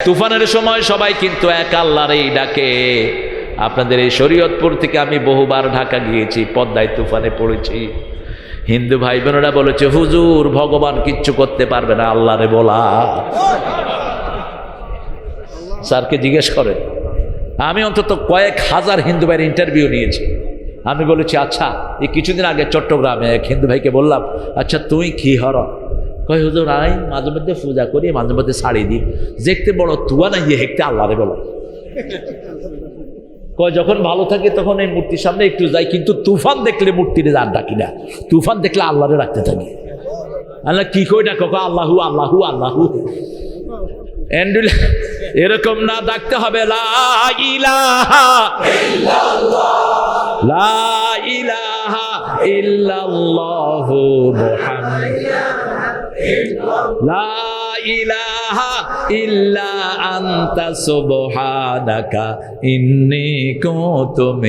তুফানের সময় সবাই কিন্তু এক আল্লাহরেই ডাকে। আপনাদের এই শরীয়তপুর থেকে আমি বহুবার ঢাকা গিয়েছি, পদ্মায় তুফানে পড়েছি। হিন্দু ভাই বোনেরা বলেছে, হুজুর, ভগবান কিচ্ছু করতে পারবে না আল্লাহরে বলা। স্যারকে জিজ্ঞেস করেন আমি অন্তত কয়েক হাজার হিন্দু ভাইয়ের ইন্টারভিউ নিয়েছি। আমি বলেছি আচ্ছা এই কিছুদিন আগে চট্টগ্রামে এক হিন্দু ভাইকে বললাম আচ্ছা তুই কি হর কয়, হুজুর আই মাঝে মধ্যে পূজা করি, মাঝে মধ্যে শাড়ি দিই। দেখতে বড় তুয়া না ইয়ে হেঁকতে আল্লাহরে বলো। কয়, যখন ভালো থাকে তখন এই মূর্তির সামনে একটু যাই, কিন্তু তুফান দেখলে মূর্তিরে আর ডাকি না। তুফান দেখলে আল্লাহরে রাখতে থাকি। আল্লাহ কি কই ডাকো? আল্লাহু আল্লাহু আল্লাহু। এন্ডুল, এরকম না ডাকতে হবে, লা ইলাহা লা ইলাহা ইল্লাল্লাহু মুহাম্মাদ। লা ইলাহা ইল্লা আনতা সুবহানাকা ইন্নী কুনতু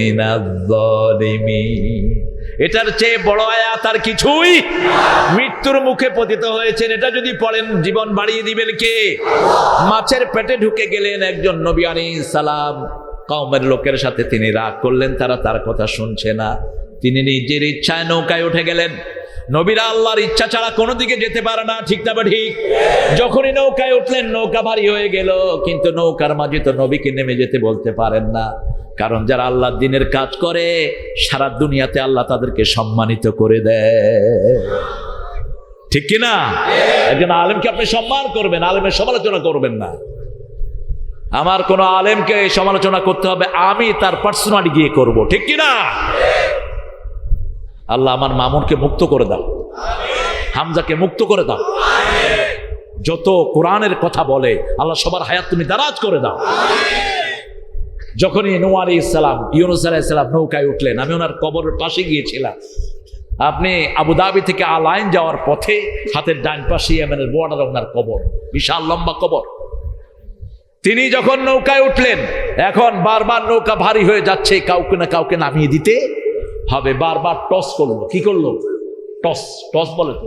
এটার চেয়ে বড় আয়াত আর কিছুই মৃত্যুর মুখে পতিত হয়েছেন। এটা যদি পড়েন, জীবন বাড়িয়ে দিবেন কে? মাছের পেটে ঢুকে গেলেন একজন নবী আলাইহিস সালাম। কওমের লোকের সাথে তিনি রাগ করলেন, তারা তার কথা শুনছে না। তিনি নিজের ইচ্ছায় নৌকায় উঠে গেলেন। নবীরা আল্লাহর ইচ্ছা ছাড়া কোনো দিকে যেতে পারে না, ঠিক না ঠিক? যখনই নৌকায় উঠলেন, নৌকা ভারী হয়ে গেল, কিন্তু নৌকার মাঝে তো নবীকে নেমে যেতে বলতে পারেন না। কারণ যারা আল্লাহ দিনের কাজ করে, সারা দুনিয়াতে আল্লাহ তাদেরকে সম্মানিত করে দেয়। ঠিক কি না? একজন আলেমকে আপনি সম্মান করবেন, আলেমের সমালোচনা করবেন না। আমার কোন আলেমকে সমালোচনা করতে হবে, আমি তার পার্সোনালি গিয়ে করব, ঠিক কি না? আল্লাহ আমার মামুনকে মুক্ত করে দাও। হামজাকে মুক্ত করে দাও। যত কোরআনের কথা বলে, আল্লাহ সবার হায়াত তুমি দারাজ করে দাও। যখনই নৌ আলী ইসলাম ইউনুস আলাইসালাম নৌকায় উঠলেন, আমি ওনার কবরের পাশে গিয়েছিলাম। আপনি আবুধাবি থেকে আলাইন যাওয়ার পথে হাতের ডান পাশে ইয়েমেনের বর্ডার ওনার কবর, বিশাল লম্বা কবর। তিনি যখন নৌকায় উঠলেন, এখন বারবার নৌকা ভারী হয়ে যাচ্ছে, কাউকে না কাউকে নামিয়ে দিতে হবে বারবার টস করল। কি করল? টস টস বলে তো,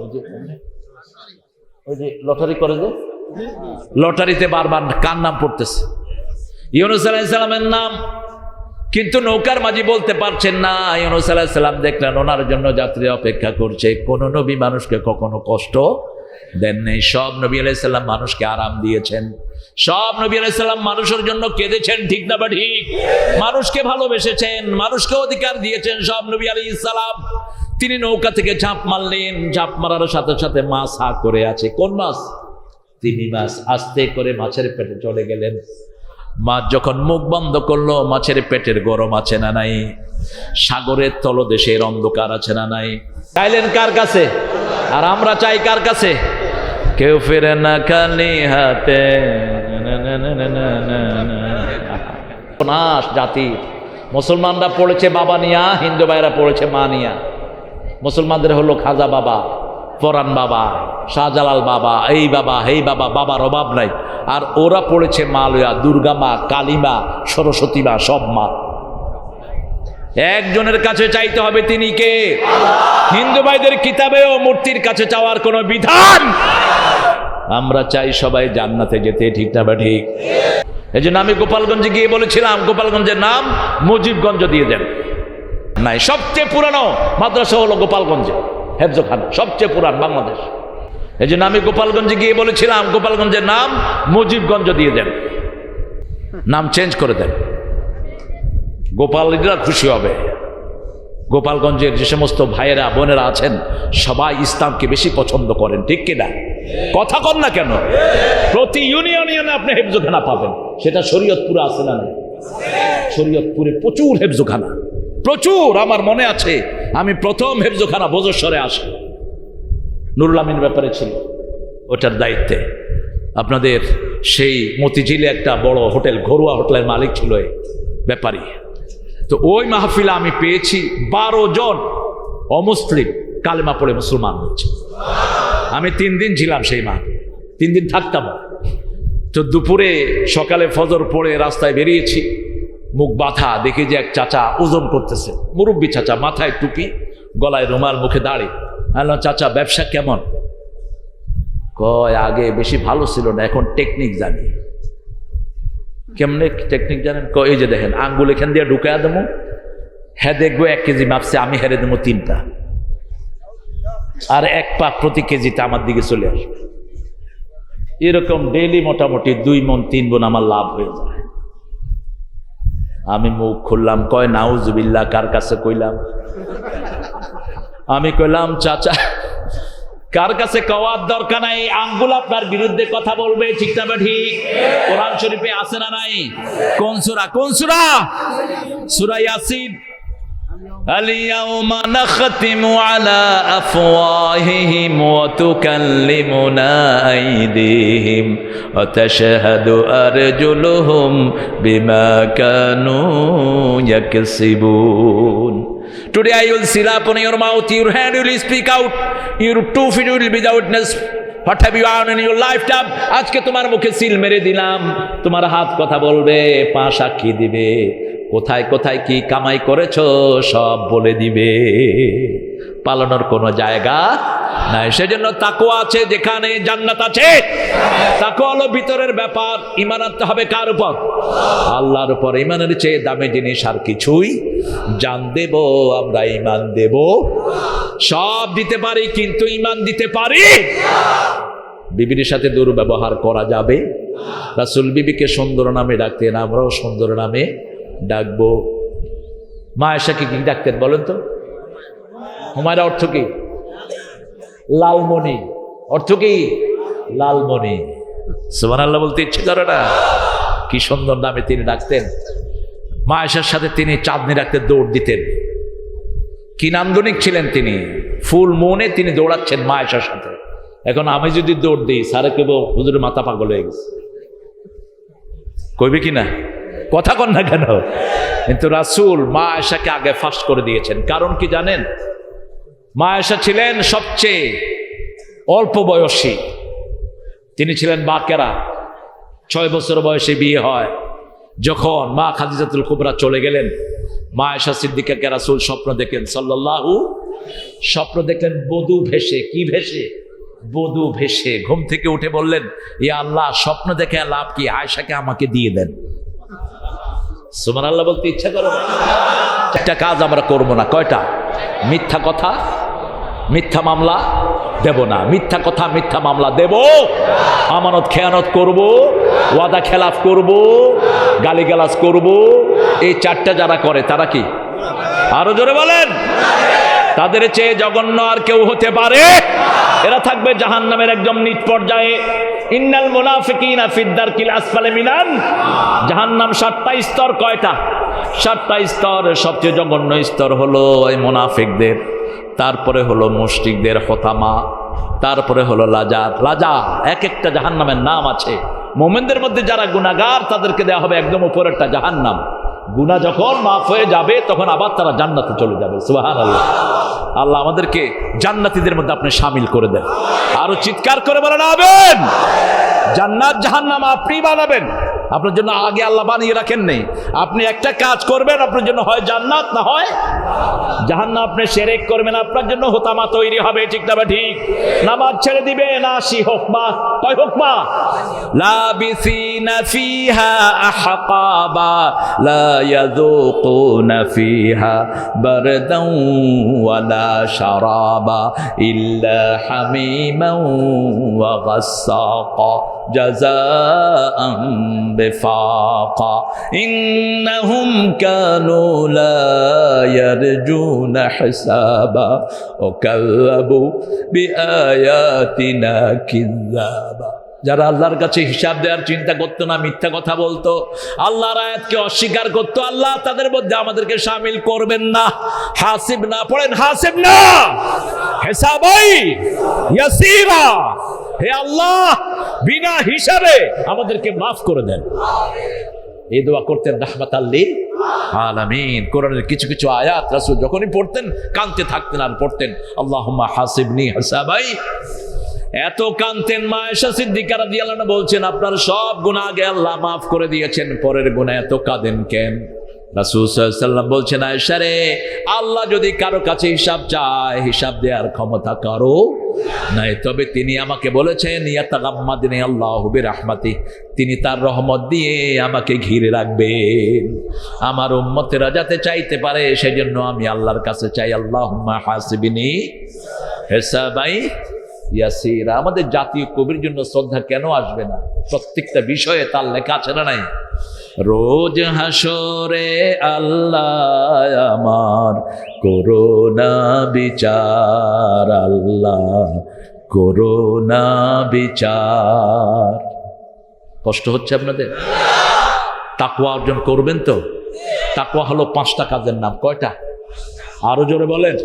ওই যে লটারি করে যে? লটারিতে বারবার কার নাম পড়তেছে? ইউনুস আলাইসালামের নাম। কিন্তু নৌকার মাঝি বলতে পারছেন না, ইউনুস আলাহিসাল্লাম দেখলেন ওনার জন্য যাত্রী অপেক্ষা করছে। কোনো নবী মানুষকে কখনো কষ্ট দেন নেই সব নবী আলাইসাল্লাম মানুষকে আরাম দিয়েছেন। সব নবী আলাইসাল্লাম মানুষের জন্য কেঁদেছেন, ঠিক না বা ঠিক? মানুষকে ভালোবেসেছেন, মানুষকে অধিকার দিয়েছেন সব নবী আলী ইসালাম তিনি নৌকা থেকে ঝাঁপ মারলেন, ঝাঁপ মারার সাথে সাথে মাছ হা করে আছে। কোন মাছ? তিনি মাছ। আস্তে করে মাছের পেটে চলে গেলেন। মাছ যখন মুখ বন্ধ করল, মাছের পেটের গরম আছে না নাই? সাগরের তলদেশের অন্ধকার আছে না নাই? চাইলেন কার কাছে? আর আমরা চাই কার কাছে? কেউ ফিরে না খালি হাতে। নাশ জাতি। মুসলমানরা পড়েছে বাবা নিয়া, হিন্দু ভাইরা পড়েছে মা নিয়া। মুসলমানদের হলো খাজা বাবা, ফরান বাবা, শাহজালাল বাবা, এই বাবা, হেই বাবা, বাবার অভাব নাই। আর ওরা পড়েছে মা লয়া, দুর্গা মা, কালী মা, সরস্বতী মা, সব মা। একজনের কাছে চাইতে হবে তিনি কে? হিন্দু ভাইদের কিতাবেও মূর্তির কাছে চাওয়ার কোনো বিধান? আমরা চাই সবাই জান্নাতে যেতে ঠিক না বা ঠিক? এই জন্য আমি গোপালগঞ্জে গিয়ে বলেছিলাম গোপালগঞ্জের নাম মুজিবগঞ্জ দিয়ে দেন। নাই সবচেয়ে পুরানো মাদ্রাসা হলো গোপালগঞ্জে হেফজখানা সবচেয়ে পুরান বাংলাদেশ। এই জন্য আমি গোপালগঞ্জে গিয়ে বলেছিলাম গোপালগঞ্জের নাম মুজিবগঞ্জ দিয়ে দেন। নাম চেঞ্জ করে দেন। গোপালীরা খুশি হবে। গোপালগঞ্জের যে সমস্ত ভাইয়েরা, বোনেরা আছেন, সবাই ইসলামকে বেশি পছন্দ করেন, ঠিক কিনা কথা কন না কেন? প্রতি ইউনিয়নে আপনি হেফজোখানা পাবেন। সেটা শরীয়তপুরে আছে না শরীয়তপুরে প্রচুর হেফজোখানা। প্রচুর, আমার মনে আছে, আমি প্রথম হেফজোখানা বোজস্বরে আসি। নুরুল আমিন ব্যাপারে ছিল, ওটার দায়িত্বে। আপনাদের সেই মতিঝিলে একটা বড় হোটেল, ঘরোয়া হোটেলের মালিক ছিল ব্যাপারী। তো ওই মাহফিলে আমি পেয়েছি বারো জন অমুসলিম কালেমা পড়ে মুসলমান হচ্ছে আমি তিন দিন ছিলাম সেই মাহফিল। তিন দিন থাকতাম। তো দুপুরে সকালে ফজর পড়ে রাস্তায় বেরিয়েছি। মুখ বাথা দেখি যে এক চাচা ওজন করতেছে। মুরব্বী চাচা, মাথায় টুপি, গলায় রুমাল, মুখে দাঁড়ি। হ্যালো চাচা, ব্যবসা কেমন? কয়, আগে বেশি ভালো ছিল না, এখন টেকনিক জানি। কেমনে টেকনিক জানেন? ক এই যে দেখেন, আঙ্গুল এখান দিয়ে ঢুকাইয়া দেবো। হ্যাঁ দেখব এক কেজি মাপছে আমি হেরে দেবো তিনটা। আর এক পাক প্রতি কেজিতে আমার দিকে চলে আসবে। এরকম ডেইলি মোটামুটি দুই মন, তিন মন আমার লাভ হয়ে যায়। আমি মুখ খুললাম, কয়, নাউজুবিল্লাহ, কার কাছে কইলাম? আমি কইলাম, চাচা কার কাছে কওয়ার দরকার নাই এই আঙ্গুল আপনার বিরুদ্ধে কথা বলবে ঠিক না বা ঠিক কোরআন শরীফে আছে না নাই কোন সূরা কোন সূরা সূরা Yasin اليوم نختم على أفواههم وتكلمنا أيديهم وتشهد أرجلهم بما كانوا يكسبون Today I will seal upon your mouth, your hand will speak out, your two feet will be the witness. What have you earned in your lifetime? আজকে তোমার মুখে সিল মেরে দিলাম তোমার হাত কথা বলবে পা সাক্ষী দিবে কোথায় কোথায় কি কামাই করেছ? সব বলে দিবে। পালানোর কোনো জায়গা নাই। সেজন্য তাকো আছে, যেখানে জান্নাত আছে। তাকো হলো ভিতরের ব্যাপার। ইমান আনতে হবে কার উপর? আল্লাহর উপর। ইমানের চেয়ে দামি জিনিস আর কিছুই জান দেব, আমরা ইমান দেব। সব দিতে পারি, কিন্তু ইমান দিতে পারি বিবির সাথে দুর্ব্যবহার করা যাবে। রাসুল বিবিকে সুন্দর নামে ডাকতেন, আমরাও সুন্দর নামে ডাকবো। মা এসাকে কি ডাকতেন বলেন তো? হুমায়রা অর্থ কি? লালমণি অর্থ কি? লালমণি সুমান আল্লাহ বলতে ইচ্ছে করে না। কি সুন্দর নামে তিনি ডাকতেন। মা সাথে তিনি চাঁদনি রাখতে দৌড় দিতেন। কি নান্দনিক ছিলেন তিনি। ফুল মনে তিনি দৌড়াচ্ছেন মা সাথে। এখন আমি যদি দৌড় দিই সারে কেব হুজুরের মাথা পাগল হয়ে গেছে। কইবে কি না? কথা কন না কেন? কিন্তু রাসুল মা আয়সাকে আগে ফার্স্ট করে দিয়েছেন। কারণ কি জানেন? মা আয়সা ছিলেন সবচেয়ে অল্প বয়সী। তিনি ছিলেন বাকেরা। ছয় বছর বয়সে বিয়ে হয়। যখন মা খাদিজাতুল কুবরা চলে গেলেন, মা আয়সা সিদ্দিকাকে রাসুল স্বপ্ন দেখেন সাল্লাল্লাহু, স্বপ্ন দেখলেন, বধু ভেসে, কি ভেসে? বধু ভেসে, ঘুম থেকে উঠে বললেন, ইয়া আল্লাহ, স্বপ্ন দেখে লাভ কি? আয়সাকে আমাকে দিয়ে দেন। সুমান আল্লাহ বলতে ইচ্ছা করো একটা কাজ আমরা করব না। কয়টা? মিথ্যা কথা, মিথ্যা মামলা দেব না। মিথ্যা কথা, মিথ্যা মামলা দেব। আমানত, খেয়ানত করব, ওয়াদা, খেলাফ করব, গালিগালাজ করব। এই চারটা যারা করে, তারা কি? আরও জোরে বলেন। তাদের চেয়ে জঘন্য আর কেউ হতে পারে। এরা থাকবে জাহান নামের একদম নিট পর্যায়ে। ইন্নাল মুনাফিকিনা ফিদ্দার কিল আসফালে মিনান। জাহান্নাম সাতটা স্তর কয়টা? সাতটা স্তর, সবচেয়ে জঘন্য স্তর হলো এই মুনাফিকদের। তারপরে হলো মুশরিকদের হতামা তারপরে হলো লাজা লাজা এক একটা জাহান্নামের নাম আছে। মোমেনদের মধ্যে যারা গুনাগার তাদেরকে দেওয়া হবে একদম উপরেরটা জাহান্নাম। গুণা যখন মাফ হয়ে যাবে, তখন আবার তারা জান্নাতে চলে যাবে। সুবাহান আল্লাহ আল্লাহ আমাদেরকে জান্নাতিদের মধ্যে আপনি সামিল করে দেন। আরও চিৎকার করে বলেন আবেন জান্নাত জাহান্নাম আপনি বানাবেন। আপনার জন্য আগে আল্লাহ বানিয়ে রাখেন নেই আপনি একটা কাজ করবেন, আপনার জন্য হয় জান্নাত না হয় জাহান্না আপনি সেরেক করবেন, আপনার জন্য হোতামা তৈরি হবে, ঠিক না ঠিক? নামাজ ছেড়ে দিবে না সি হোক মা কয় হোক মা। লাবিসিনা ফিহা আহকাবা, লা ইয়াযুকুনা ফিহা বারদাও ওয়ালা শারাবা, ইল্লা হামিমান ওয়া গাসাকা। জাযাআন بفاقا إنهم كانوا لا يرجون حسابا وكذبوا بآياتنا كذابا যারা আল্লাহর কাছে হিসাব দেওয়ার চিন্তা করতো না মিথ্যা কথা বলতো আল্লাহর আয়াতকে অস্বীকার করতো আল্লাহ তাদের মধ্যে আমাদেরকে সামিল করবেন না হাসিব না পড়েন হাসিব না হেসাবাই ইয়াসিরা হে আল্লাহ বিনা হিসাবে আমাদেরকে মাফ করে দেন। এই দোয়া করতেন রাহমাত আল্লি আলামিন। কোরআনের কিছু কিছু আয়াত রাসূল যখনই পড়তেন, কানতে থাকতেন আর পড়তেন। আল্লাহুম্মা হাসিবনি হাসাবাই। এত কানতেন মা এসা সিদ্দিকা রাদিয়াল্লাহু বলছেন, আপনার সব গুনাহ আগে আল্লাহ মাফ করে দিয়েছেন, পরের গুনাহ এত কাঁদেন কেন? রাসূল সাল্লাল্লাহু আলাইহি সাল্লাম বলছেন, আয়েশা রে, আল্লাহ যদি কারও কাছে হিসাব চায়, হিসাব দেওয়ার ক্ষমতা কারও নাই। তবে তিনি আমাকে বলেছেন, ইয়াতাগাম্মাদিনী আল্লাহু বিরহমাতি। তিনি তার রহমত দিয়ে আমাকে ঘিরে রাখবেন। আমার উম্মতেরা যাতে চাইতে পারে, সেজন্য আমি আল্লাহর কাছে চাই, আল্লাহুম্মা হাসিবিনি হেসাবাই ইয়াসিরা। আমাদের জাতীয় কবির জন্য শ্রদ্ধা কেন আসবে না? প্রত্যেকটা বিষয়ে তার লেখা আছে না নাই? রোজ হাসরে আল্লাহ আমার করোনা বিচার, আল্লাহ করোনা বিচার। কষ্ট হচ্ছে আপনাদের? তাকুয়া অর্জন করবেন তো? তাকুয়া হলো পাঁচটা কাজের নাম। কয়টা? আরও জোরে বলেন।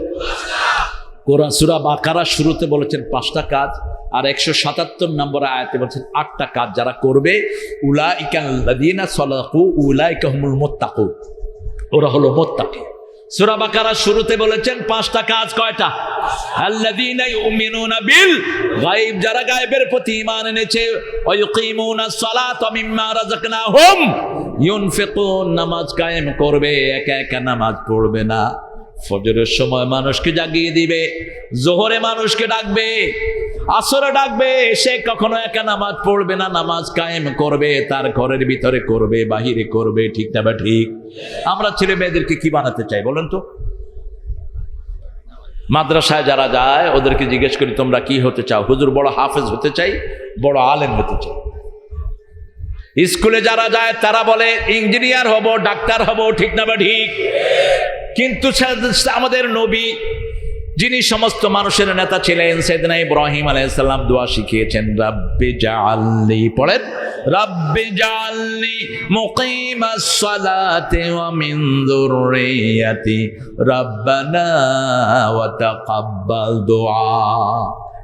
কোরআন, সুরা বাকারা শুরুতে বলেছেন পাঁচটা কাজ, আর একশো সাতাত্তর নম্বর আয়াতে বলছেন আটটা কাজ যারা করবে উলা ইকাল্লাদিনা সলাকু উলা ইকাহমুল মোত্তাকু ওরা হলো মোত্তাকি। সুরা বাকারা শুরুতে বলেছেন পাঁচটা কাজ কয়টা? বিল গায়ব, যারা গায়বের প্রতি ঈমান এনেছে নামাজ কায়েম করবে, একা একা নামাজ পড়বে না। ফজরের সময় মানুষকে জাগিয়ে দিবে, জোহরে মানুষকে ডাকবে, আসরে ডাকবে, সে কখনো একা নামাজ পড়বে না, নামাজ কায়েম করবে, তার ঘরের ভিতরে করবে, বাহিরে করবে, ঠিক না বা ঠিক? আমরা ছেলে মেয়েদেরকে কি বানাতে চাই বলেন তো? মাদ্রাসায় যারা যায়, ওদেরকে জিজ্ঞেস করি, তোমরা কি হতে চাও? হুজুর বড় হাফেজ হতে চাই, বড় আলেম হতে চাই। স্কুলে যারা যায়, তারা বলে, ইঞ্জিনিয়ার হব, ডাক্তার হব, ঠিক না বা ঠিক? কিন্তু আমাদের নবী, যিনি সমস্ত মানুষের নেতা ছিলেন, সেদিন ইব্রাহিম আলাইসাল্লাম দোয়া শিখিয়েছেন, রাব্বি জাআলনি, পড়েন, রাব্বি জাআলনি মুকিমাস সালাতি ওয়া মিন যুররিয়াতি ওয়া তাকাব্বাল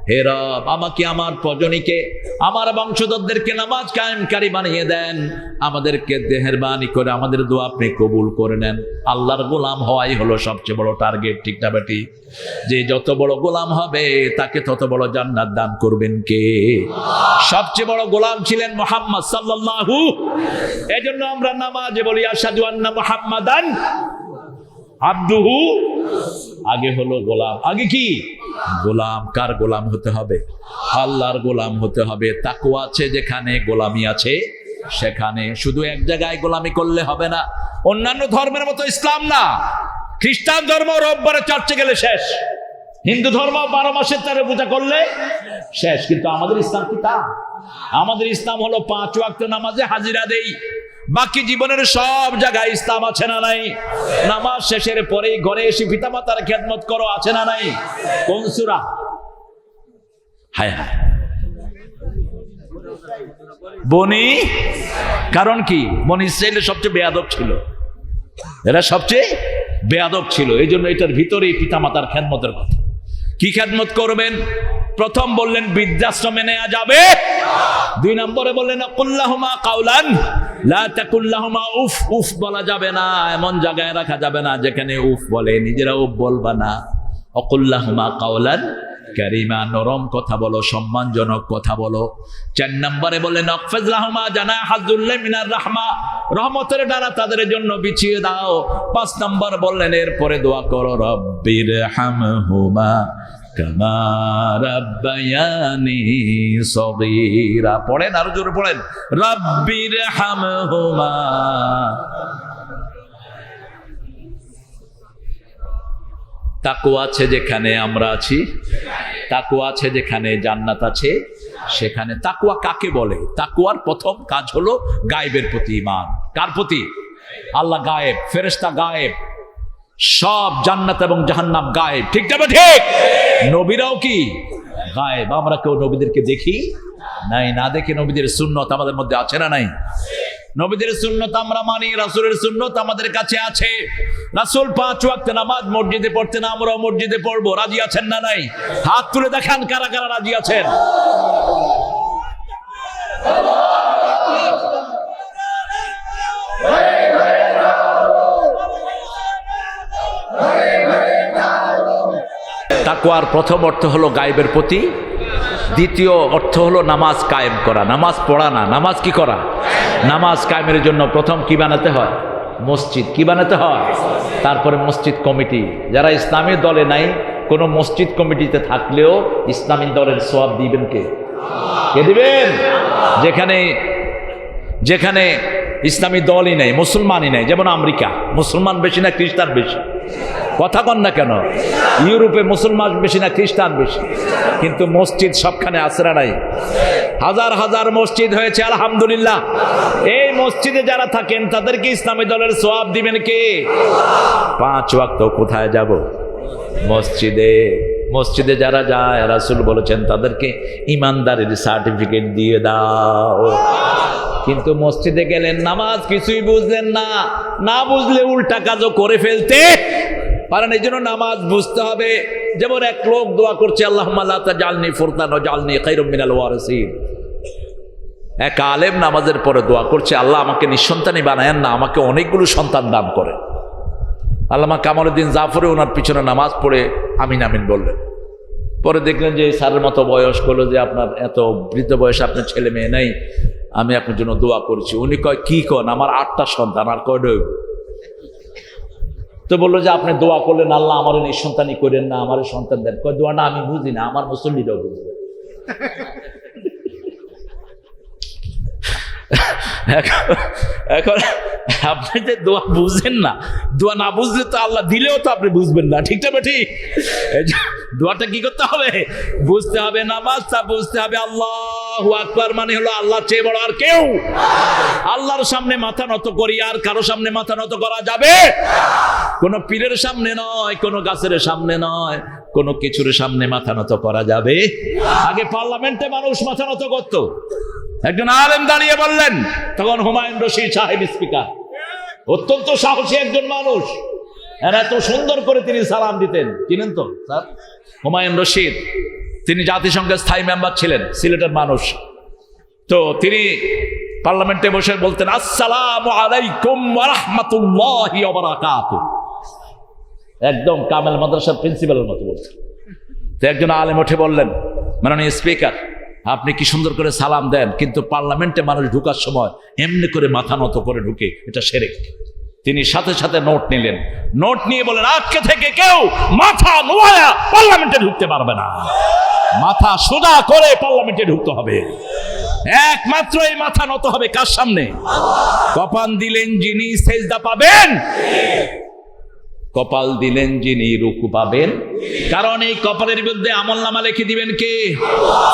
হে রব, আমাকে আমার প্রজনীকে, আমার বংশধরদেরকে নামাজ কায়েমকারী বানিয়ে দেন। আমাদেরকে দেহের বাণী করে, আমাদের দোয়া আপনি কবুল করে নেন। আল্লাহর গোলাম হওয়াই হলো সবচেয়ে বড় টার্গেট, ঠিক না বেটি? যে যত বড় গোলাম হবে, তাকে তত বড় জান্নাত দান করবেন কে? সবচেয়ে বড় গোলাম ছিলেন মোহাম্মদ সাল্লাল্লাহু। এজন্য আমরা নামাজে বলি আসাদু আন্না মুহাম্মাদান আব্দুহু? আগে হলো গোলাম। আগে কি? গোলাম। কার গোলাম হতে হবে? আল্লাহর গোলাম হতে হবে। তাকুয়া আছে যেখানে, গোলামি আছে সেখানে। শুধু এক জায়গায় গোলামি করলে হবে না। অন্যান্য ধর্মের মতো ইসলাম না। খ্রিস্টান ধর্ম রোববারে চার্চে গেলে শেষ। হিন্দু ধর্ম বারো মাসের তারে পূজা করলে শেষ। কিন্তু আমাদের ইসলাম কি তা? আমাদের ইসলাম হলো পাঁচ ওয়াক্ত নামাজে হাজিরা দেই। বাকি জীবনের সব জায়গায় ইসলাম আছে না নাই? নামাজ শেষের পরেই ঘরে এসে পিতামাতার খেদমত করো, আছে না নাই? কোন সুরা? হায় হায়। বনি? কারণ কি? বনি ইসরায়েলের সবচেয়ে বেয়াদব ছিল। এরা সবচেয়ে বেয়াদব ছিল। এই জন্য এটার ভিতরেই পিতামাতার খেদমতের কথা। কি খেদমত করবেন? প্রথম বললেন, বৃদ্ধাশ্রমে নেওয়া যাবে? দুই নম্বরে বললেন আকুল্লাহমা কাউলান লা তাকুল্লাহমা উফ। উফ বলা যাবে না, এমন জায়গায় রাখা যাবে না যেখানে উফ বলে, নিজেরা উফ বলবা না। অকুল্লাহমা কাউলান কারিমা, নরম কথা বলো, সম্মানজনক কথা বলো। চার নম্বরে বললেন অকফেজলাহমা জানা হাজুল্লাহ মিনার রাহমা। রহমতের ডানা তাদের জন্য বিছিয়ে দাও। পাঁচ নম্বর বললেন, এরপরে দোয়া করো রব্বির হামহুমা পড়েন আরও জোরে পড়েন। রব্বির তাকুয়া আছে যেখানে আমরা আছি। তাকু আছে যেখানে জান্নাত আছে। সেখানে তাকুয়া কাকে বলে? তাকুয়ার প্রথম কাজ হলো গায়েবের প্রতি ইমান কার প্রতি? আল্লাহ গায়েব, ফেরেশতা গায়েব। সব জান্নাত এবং জাহান্নাম গায়েব। ঠিক যাবে ঠিক? নবীরাও কি? গায়েব। আমরা কেউ নবীদেরকে দেখি নাই, না দেখে নবীদের সুন্নত আমাদের মধ্যে আছে না নাই? নবীদের সুন্নত আমরা মানি, রাসুলের সুন্নত আমাদের কাছে আছে। রাসুল পাঁচ ওয়াক্ত নামাজ মসজিদে পড়তে না আমরাও মসজিদে পড়ব। রাজি আছেন না নাই? হাত তুলে দেখান কারা কারা রাজি আছেন? তাকুয়ার প্রথম অর্থ হলো গায়েবের প্রতি, দ্বিতীয় অর্থ হলো নামাজ কায়েম করা। নামাজ পড়া না, নামাজ কি করা? নামাজ কায়েমের জন্য প্রথম কি বানাতে হয়? মসজিদ কি বানাতে হয়? তারপরে মসজিদ কমিটি। যারা ইসলামী দলে নাই, কোনো মসজিদ কমিটিতে থাকলেও ইসলামী দলের সোয়াব দিবেন কে? কে দিবেন? যেখানে যেখানে ইসলামী দলই নেই, মুসলমানই নেই। যেমন আমেরিকা, মুসলমান বেশি না, খ্রিস্টান বেশি? কথা কন না কেন? ইউরোপে মুসলমান বেশি না খ্রিস্টান বেশি। কিন্তু মসজিদ সবখানে আসরা নাই। হাজার হাজার মসজিদ হয়েছে, আলহামদুলিল্লাহ। এই মসজিদে যারা থাকেন, তাদেরকে ইসলামী দলের সোয়াব দিবেন কে? পাঁচ ওয়াক্ত কোথায় যাব? মসজিদে। মসজিদে যারা যায়, রাসুল বলেছেন, তাদেরকে ইমানদারের সার্টিফিকেট দিয়ে দাও। কিন্তু মসজিদে গেলেন, নামাজ কিছুই বুঝলেন না। না বুঝলে উল্টা কাজও করে ফেলতে পারেন এই জন্য নামাজ বুঝতে হবে। যেমন এক লোক দোয়া করছে আল্লাহ জালনি ফুরতান ও জালনি খৈরম মিনাল ওয়ারসিন। এক আলেম নামাজের পরে দোয়া করছে, আল্লাহ আমাকে নিঃসন্তানই বানায়েন না, আমাকে অনেকগুলো সন্তান দান করে। আল্লামা কামালুদ্দিন জাফরে ওনার পিছনে নামাজ পড়ে আমিন আমিন বললেন। পরে দেখলেন যে স্যারের মতো বয়স করল যে আপনার এত বৃদ্ধ বয়সে আপনার ছেলে মেয়ে নেই, আমি আপনার জন্য দোয়া করছি। উনি কয়, কি কন? আমার আটটা সন্তান, আর কয়? তো বলল যে, আপনি দোয়া করলেন আল্লাহ, আমার নিঃসন্তানই করেন না, আমার সন্তান দেন। কয়, দোয়াটা আমি বুঝি না, আমার মুসল্লিরাও এখন এখন আপনি যে দোয়া বুঝেন না, দোয়া না বুঝলে তো আল্লাহ দিলেও তো আপনি বুঝবেন না, ঠিক না ঠিক? দোয়াটা কি করতে হবে? বুঝতে হবে, নামাজটা বুঝতে হবে, আল্লাহ। আকবার মানে হলো আল্লাহ চেয়ে বড় আর কেউ আল্লাহর সামনে মাথা নত করি আর কারও সামনে মাথা নত করা যাবে পীরের সামনে নয় গাছের সামনে নয় কিছুর সামনে মাথা নত করা যাবে আগে পার্লামেন্টে মানুষ মাথা নত করতো। একজন আলেম দাঁড়িয়ে বললেন, তখন হুমায়ুন রশিদ সাহেব স্পিকার। অত্যন্ত সাহসী একজন মানুষ। এত সুন্দর করে তিনি সালাম দিতেন। চিনেন তো, স্যার? হুমায়ুন রশিদ। তিনি জাতিসংঘের স্থায়ী মেম্বার ছিলেন, সিলেটের মানুষ। তো তিনি পার্লামেন্টে বসে বলতেন, আসসালামু আলাইকুম রাহমাতুল্লাহি একদম কামেল মাদ্রাসার প্রিন্সিপালের মতো বলছেন তো একজন আলেম উঠে বললেন, মাননীয় স্পিকার, আপনি কি সুন্দর করে সালাম দেন, কিন্তু পার্লামেন্টে মানুষ ঢুকার সময় এমনি করে মাথা নত করে ঢুকে, এটা সেরেক। তিনি সাথে সাথে নোট নিলেন। নোট নিয়ে বলেন আজকে থেকে কেউ মাথা নোয়া পার্লামেন্টে ঢুকতে পারবে না। মাথা সোজা করে পার্লামেন্টে ঢুকতে হবে। একমাত্র এই মাথা নত হবে কার সামনে? কপান দিলেন যিনি, সেজদা পাবেন। কপাল দিলেন যিনি রুকু পাবেন কারণ এই কপালের বিরুদ্ধে আমল নামা লিখে দিবেন কে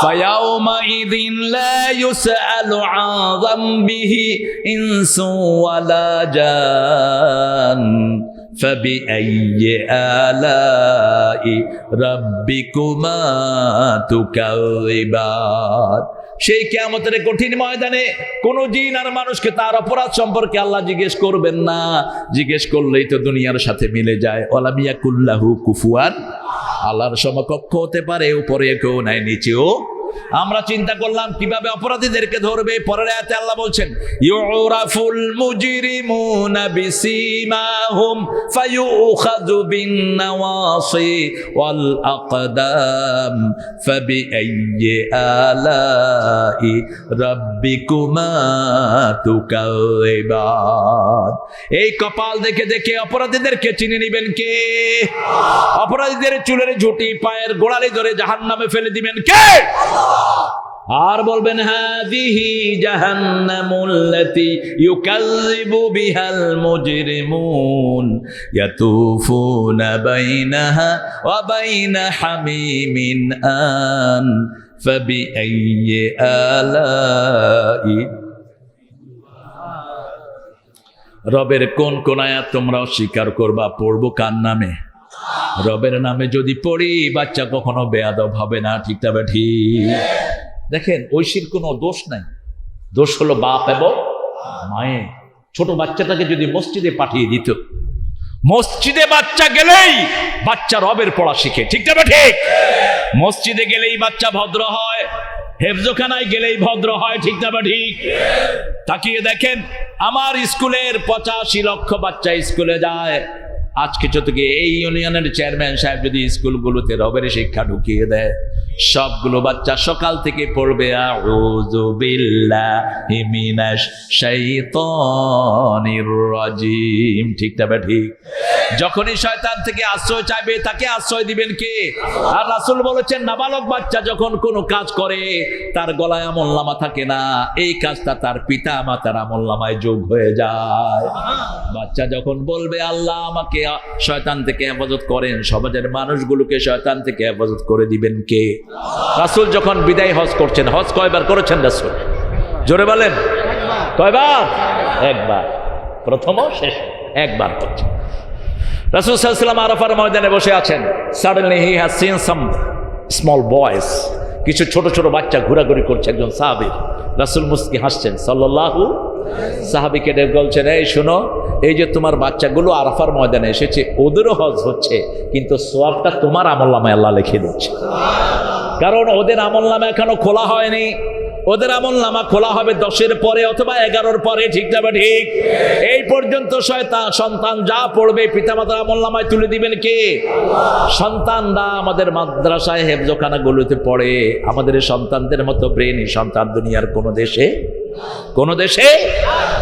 ফায়াউমাইদিন লা ইউসআলু আন যামবিহি ইনসু ওয়ালা জান فبأي آلاء ربكما تكذبان সেই কেয়ামতের কঠিন ময়দানে কোন জিন আর মানুষকে তার অপরাধ সম্পর্কে আল্লাহ জিজ্ঞেস করবেন না। জিজ্ঞেস করলেই তো দুনিয়ার সাথে মিলে যায়। অলামিয়া কুল্লাহু কুফুয়ান। আল্লাহর সমকক্ষ হতে পারে, উপরে কেউ নাই, নিচেও আমরা চিন্তা করলাম, কীভাবে অপরাধীদেরকে ধরবে? পরের আয়াতে আল্লাহ বলছেন, ইউরাফুল মুজরিমুনা বিসিমাহুম ফায়ুখাযু বিন নাওয়াসি ওয়াল আকদাম ফাবিআইয়ি আলাই রাব্বিকুমা তুকাযিবান. এই কপাল দেখে দেখে অপরাধীদেরকে চিনে নেবেন কে? অপরাধীদের চুলের ঝুটি, পায়ের গোড়ালি ধরে জাহান্নামে ফেলে দিবেন কে? আর বলবেন হাদিহি জাহান্নামুল্লাতি ইউকাযযিবু বিহাল মুজরিমুন, ইয়াতুফুনা বাইনাহা ওয়া বাইনা হামিমিন আন ফাবিআইয়ি আলাই রবের কোন কোন আয়াত তোমরা অস্বীকার করবা, পড়ব কার নামে? রবের নামে যদি পড়ি, বাচ্চা কখনো বেয়াদব হবে না, ঠিক তবে ঠিক? দেখেন, ঐশীর কোনো দোষ নাই। দোষ হলো বাপ এবং মায়ে ছোট বাচ্চাটাকে যদি মসজিদে পাঠিয়ে দিত, মসজিদে বাচ্চা গেলেই বাচ্চা রবের পড়া শিখে, ঠিক তবে ঠিক? মসজিদে গেলেই বাচ্চা ভদ্র হয়, হেফজোখানায় গেলেই ভদ্র হয়, ঠিক তবে ঠিক? তাকিয়ে দেখেন, আমার স্কুলের পঁচাশি লক্ষ বাচ্চা স্কুলে যায়। আজকে থেকে এই ইউনিয়নের চেয়ারম্যান সাহেব যদি স্কুলগুলোতে রবের শিক্ষা ঢুকিয়ে দেয় সবগুলো বাচ্চা সকাল থেকে পড়বে, আউযু বিল্লাহি মিনাশ শাইতানির রাজিম। ঠিক না ঠিক? যখনই শয়তান থেকে আশ্রয় চাইবে, তাকে আশ্রয় দিবেন কে? আর রাসূল বলেছেন, নাবালক বাচ্চা যখন কোনো কাজ করে, তার গলায় আমল নামা থাকে না। এই কাজটা তার পিতা মাতার আমল নামায় যোগ হয়ে যায়। বাচ্চা যখন বলবে, আল্লাহ আমাকে শয়তান থেকে হেফাজত করেন। সমাজের মানুষগুলোকে শয়তান থেকে হেফাজত করে দিবেন কে? রাসূল যখন বিদায় হজ করছেন, হজ কয়বার করেছেন রাসুল? জোরে বলেন। কয়বার? একবার। প্রথম শেষ একবার করছেন। রাসূল সাল্লাল্লাহু আরাফার ময়দানে বসে আছেন। Suddenly he has seen some small boys কিছু ছোট ছোট বাচ্চা ঘোরাঘুরি করছে একজন সাহাবী। রাসূল মুস্কি হাসছেন, সাল্লাল্লাহু সাহাবীকে ডেকে বলছেন, এই শোনো, এই যে তোমার বাচ্চাগুলো আরাফার ময়দানে এসেছে, ওদেরও হজ হচ্ছে, কিন্তু সোয়াবটা তোমার আমল নামায় আল্লাহ লিখে দিচ্ছে। কারণ ওদের আমল নামা এখনও খোলা হয়নি। ওদের আমল নামা খোলা হবে দশের পরে অথবা এগারোর পরে, ঠিক যাবে ঠিক? এই পর্যন্ত সন্তান যা পড়বে, পিতামাতার আমল নামায় তুলে দিবেন কে? সন্তানরা আমাদের মাদ্রাসায় হেফজখানা গুলোতে পড়ে। আমাদের সন্তানদের মতো ব্রেনই সন্তান দুনিয়ার কোনো দেশে? কোনো দেশে?